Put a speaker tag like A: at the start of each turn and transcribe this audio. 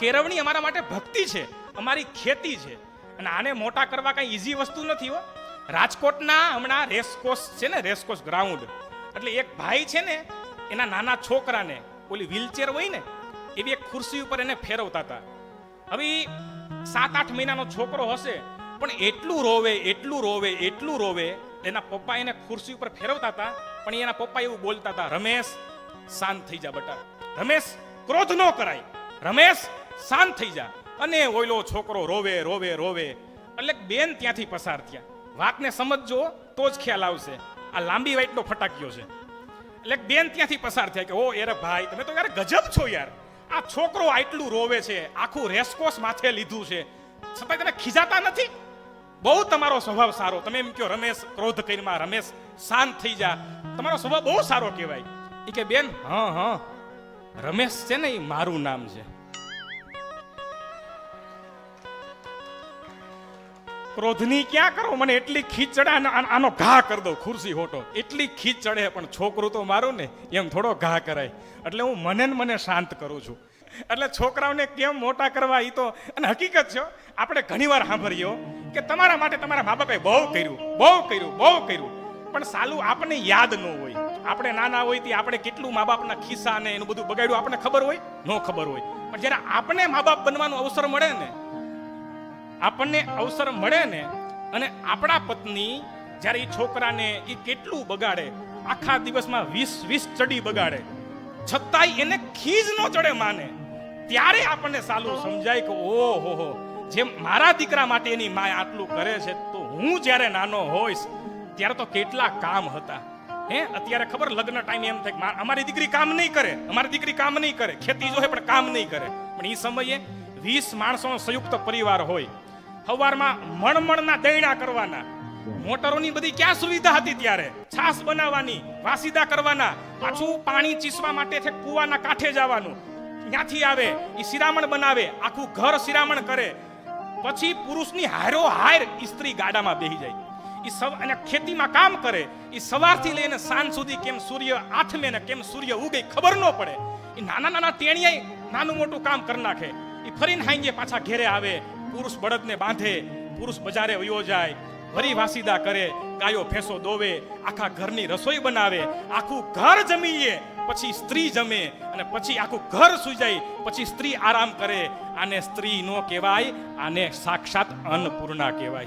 A: કેળવણી અમારા માટે ભક્તિ છે, અમારી ખેતી છે. અને આને મોટા કરવા કાંઈ ઈઝી વસ્તુ નથી હો. રાજકોટના હમણાં રેસકોર્સ છે ને, રેસકોર્સ ગ્રાઉન્ડ એટલે એક ભાઈ છે ને, એના નાના છોકરાને, ઓલી વ્હીલચેર હોય ને, એવી એક ખુરશી ઉપર એને ફેરવતા હતા. હવે સાત આઠ મહિનાનો છોકરો હશે, પણ એટલું રોવે એટલું રોવે એટલું રોવે, એના પપ્પા એને ખુરશી ઉપર ફેરવતા હતા, પણ એના પપ્પા એવું બોલતા હતા, રમેશ, શાંત થઈ જા બટા. રમેશ, ક્રોધ ન કરાય. રમેશ શાંત થઈ જા. અને ઓયલો છોકરો રોવે રોવે રોવે. એટલે બેન ત્યાંથી પસાર થયા. વાતને સમજજો, તો જ ખ્યાલ આવશે. આ લાંબી વાઈટનો ફટાક્યો છે. એટલે બેન ત્યાંથી પસાર થયા કે, ઓ યાર ભાઈ, તમે તો યાર ગજબ છો યાર. આ છોકરો આટલું રોવે છે, આખું રેસકોસ માથે લીધું છે. છતાંય તમે ખીજાતા નથી? બહુ તમારો સ્વભાવ સારો. તમે એમ કહો રમેશ, ક્રોધ કરીમાં, રમેશ, શાંત થઈ જા. તમારો સ્વભાવ બહુ સારો કહેવાય. એ કે, બેન, હા હા. રમેશ છે ને એ મારું નામ છે. ક્રોધની ક્યાં કરો? મને એટલી ખીચ ચડે આનો- ઘા કરી દો, ખુરશી હોટો. એટલી ખીચ ચડે પણ છોકરું તો મારું ને, એમ થોડો ઘા કરાય. એટલે હું મને ને મને શાંત કરું છું. એટલે છોકરાઓને કેમ મોટા કરવા? એ તો અને હકીકત છે આપણે ઘણીવાર સાંભળીએ કે તમારા માટે તમારા મા બાપે બહુ કર્યું બહુ કર્યું બહુ કર્યું. પણ સાલું આપણને યાદ ન હોય. આપણે નાના હોય તે આપણે કેટલું મા બાપના ખિસ્સા ને એનું બધું બગાડ્યું આપણને ખબર હોય? ન ખબર હોય. પણ જ્યારે આપણે મા બાપ બનવાનો અવસર મળે ને આપણને અવસર મળે ને, અને આપણા પત્ની જ્યારે એ છોકરાને એ કેટલું બગાડે, આખા દિવસમાં વીસ વીસ ચડી બગાડે, છતાંય એને ખીજ ન ચડે માને. ત્યારે આપણને સાલું સમજાય કે, ઓહો હો, જેમ મારા દીકરા માટે એની માય આટલું કરે છે, તો હું જ્યારે નાનો હોઈશ, ત્યારે તો કેટલા કામ હતા. હે, અત્યારે ખબર લગ્ન ટાઈમ એમ થાય કે અમારી દીકરી કામ નહીં કરે, અમારી દીકરી કામ નહીં કરે, ખેતી જોહે પણ કામ નહીં કરે. પણ એ સમયે વીસ માણસોનો સંયુક્ત પરિવાર હોય સવારમાં મણમણના દૈડા કરવાના. મોટરોની બધી ક્યાં સુવિધા હતી ત્યારે? છાસ બનાવવાની, વાસીદા કરવાના, પાછું પાણી ચીસવા માટે છે કૂવાના કાંઠે જવાનું. ત્યાંથી આવે એ શિરામણ બનાવે, આખું ઘર શિરામણ કરે. પછી પુરુષની હારો હાર સ્ત્રી ગાડામાં બેહી જાય. એ સવ, અને ખેતીમાં કામ કરે. એ સવારથી લઈને સાંજ સુધી કેમ સૂર્ય આથમે ને કેમ સૂર્ય ઉગે ખબર ન પડે. એ નાના નાના તેણીએ નાનું મોટું કામ કરી નાખે. એ ફરીને હાંગે પાછા ઘેરે આવે. પુરુષ બળદને બાંધે, પુરુષ બજારે વયો જાય, વરી વાસીદા કરે, ગાયો ભેંસો દોવે, આખા ઘરની રસોઈ બનાવે, આખું ઘર જમીએ, પછી સ્ત્રી જમે અને પછી આખું ઘર સુઈ જાય, પછી સ્ત્રી આરામ કરે. આને સ્ત્રી નો કહેવાય, આને સાક્ષાત અન્નપૂર્ણા કહેવાય.